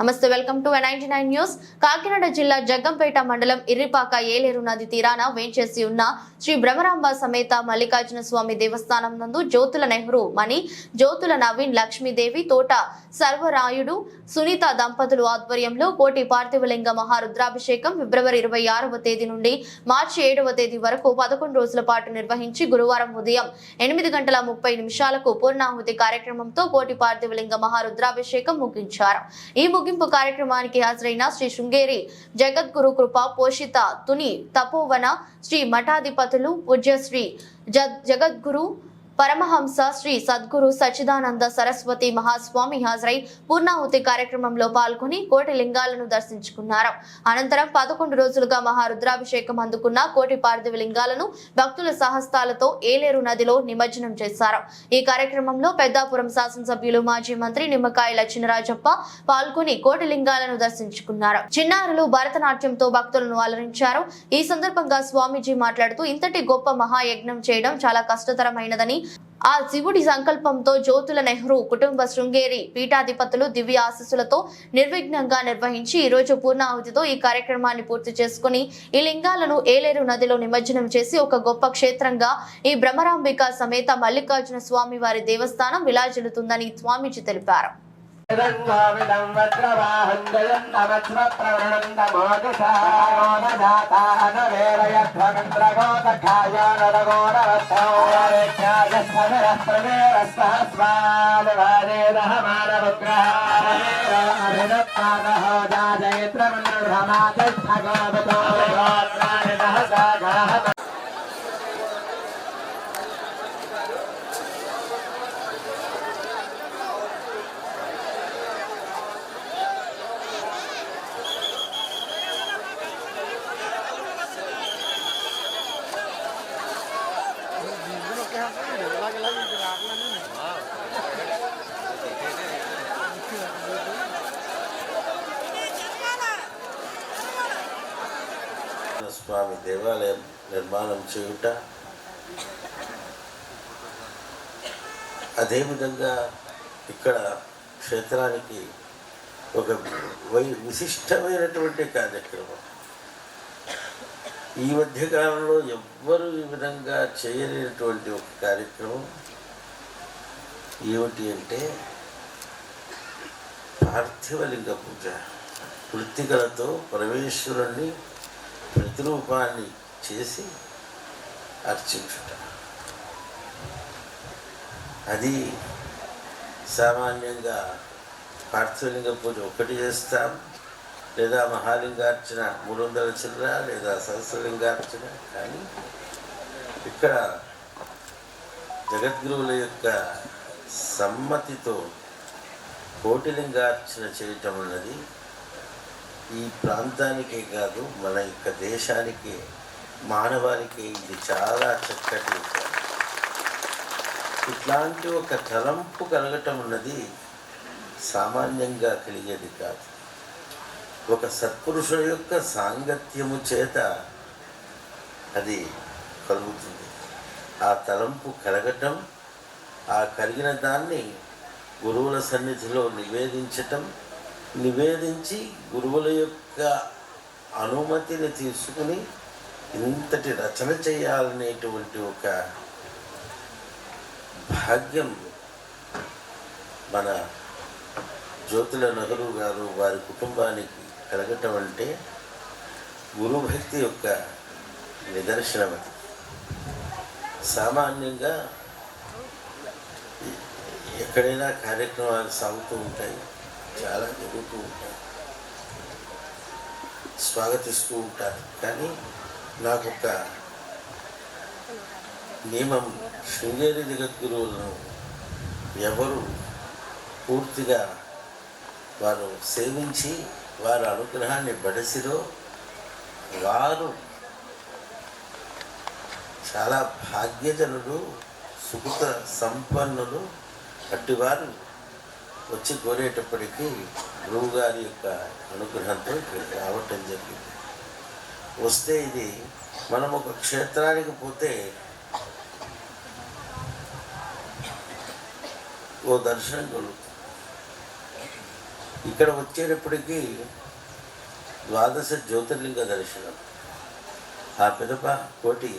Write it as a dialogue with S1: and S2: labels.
S1: నమస్తే welcome to ninety nine news. Kakinada జిల్లా జగ్గంపేట మండలం ఇర్రిపాక ఏలేరు నది తీరాన వేంచేసి ఉన్న శ్రీ బ్రహ్మరాంబ సమేత మల్లికార్జున స్వామి దేవస్థానం నందు జ్యోతుల నెహ్రూ మణి జ్యోతుల నవీన్ లక్ష్మీదేవి తోట సర్వరాయుడు సునీత దంపతులు ఆధ్వర్యంలో కోటి పార్థివలింగ మహారుద్రాభిషేకం ఫిబ్రవరి ఇరవై ఆరవ తేదీ నుండి మార్చి ఏడవ తేదీ వరకు పదకొండు రోజుల పాటు నిర్వహించి గురువారం ఉదయం ఎనిమిది గంటల ముప్పై నిమిషాలకు పూర్ణాహుతి కార్యక్రమంతో కోటి పార్థివలింగ మహారుద్రాభిషేకం ముగించారు. ఈ ముగింపు కార్యక్రమానికి హాజరైన శ్రీ శృంగేరి జగద్గురు కృప పోషిత తుని తపోవన శ్రీ మఠాధిపతులు పూజ్యశ్రీ జ జగద్గురు పరమహంస శ్రీ సద్గురు సచ్చిదానంద సరస్వతి మహాస్వామి హాజరై పూర్ణాహుతి కార్యక్రమంలో పాల్గొని కోటి లింగాలను దర్శించుకున్నారు. అనంతరం పదకొండు రోజులుగా మహారుద్రాభిషేకం అందుకున్న కోటి పార్థివ లింగాలను భక్తుల సహస్తాలతో ఏలేరు నదిలో నిమజ్జనం చేశారు. ఈ కార్యక్రమంలో పెద్దాపురం శాసనసభ్యులు మాజీ మంత్రి నిమ్మకాయ చినరాజప్ప పాల్గొని కోటి లింగాలను దర్శించుకున్నారు. చిన్నారులు భరతనాట్యంతో భక్తులను అలరించారు. ఈ సందర్భంగా స్వామీజీ మాట్లాడుతూ ఇంతటి గొప్ప మహాయజ్ఞం చేయడం చాలా కష్టతరమైనదని ఆ శివుడి సంకల్పంతో జ్యోతుల నెహ్రూ కుటుంబ శృంగేరి పీఠాధిపతులు దివ్య ఆశీస్సులతో నిర్విఘ్నంగా నిర్వహించి ఈ రోజు పూర్ణాహుతితో ఈ కార్యక్రమాన్ని పూర్తి చేసుకుని ఈ లింగాలను ఏలేరు నదిలో నిమజ్జనం చేసి ఒక గొప్ప క్షేత్రంగా ఈ భ్రమరాంబిక సమేత మల్లికార్జున స్వామి వారి దేవస్థానం విలాజిల్లుతుందని స్వామీజీ తెలిపారు.
S2: ङ्गोविदं वज्रवाहं जयन्तमश्वप्रणन्दमोदसागोदधातानवेरयध्वमिन्द्रगोदखायानरगोरवत्सौरेख्याजस्वभिरस्रवेरस्सहस्वालवारेरहमानवग्रहारेरहृदत्पादहो जाजयित्रमन्द्रमाजस्थगोदतो
S3: స్వామి దేవాలయం నిర్మాణం చేయుట. అదేవిధంగా ఇక్కడ క్షేత్రానికి ఒక వై విశిష్టమైనటువంటి కార్యక్రమం. ఈ మధ్య కాలంలో ఎవ్వరు ఈ విధంగా చేయలేనటువంటి ఒక కార్యక్రమం ఏమిటి అంటే పార్థివలింగ పూజ. వృత్తికలతో పరమేశ్వరుణ్ణి ప్రతిరూపాన్ని చేసి అర్చించుట. అది సామాన్యంగా పార్థివలింగ పూజ ఒకటి చేస్తాం లేదా మహాలింగార్చన మూడు వందల చిల్లర లేదా సహస్రలింగార్చన కానీ ఇక్కడ జగద్గురువుల యొక్క సమ్మతితో కోటిలింగార్చన చేయటం అన్నది ఈ ప్రాంతానికే కాదు మన యొక్క దేశానికి మానవానికి ఇది చాలా చక్కటి ఇట్లాంటి ఒక తలంపు కలగటం అన్నది సామాన్యంగా కలిగేది కాదు. ఒక సత్పురుషుల యొక్క సాంగత్యము చేత అది కలుగుతుంది. ఆ తలంపు కలగటం ఆ కలిగిన దాన్ని గురువుల సన్నిధిలో నివేదించటం నివేదించి గురువుల యొక్క అనుమతిని తీసుకుని ఇంతటి రచన చేయాలనేటువంటి ఒక భాగ్యం మన జ్యోతుల నెహ్రూ గారు వారి కుటుంబానికి కలగటం అంటే గురుభక్తి యొక్క నిదర్శనం అది. సామాన్యంగా ఎక్కడైనా కార్యక్రమాలు సాగుతూ ఉంటాయి. చాలా జరుగుతూ ఉంటాయి. స్వాగతిస్తూ ఉంటారు. కానీ నాకు ఒక నియమం శృంగేరి జగద్గురువులను ఎవరు పూర్తిగా వారు సేవించి వారి అనుగ్రహాన్ని బడసిరో వారు చాలా భాగ్యజనులు సుఖత సంపన్నులు అట్టివారు వచ్చి కోరేటప్పటికీ గురువు గారి యొక్క అనుగ్రహంతో ఇక్కడికి రావటం జరిగింది. వస్తే ఇది మనం ఒక క్షేత్రానికి పోతే ఓ దర్శనం కలుగుతుంది ఇక్కడ వచ్చేటప్పటికీ ద్వాదశ జ్యోతిర్లింగ దర్శనం. ఆ పిదప కోటి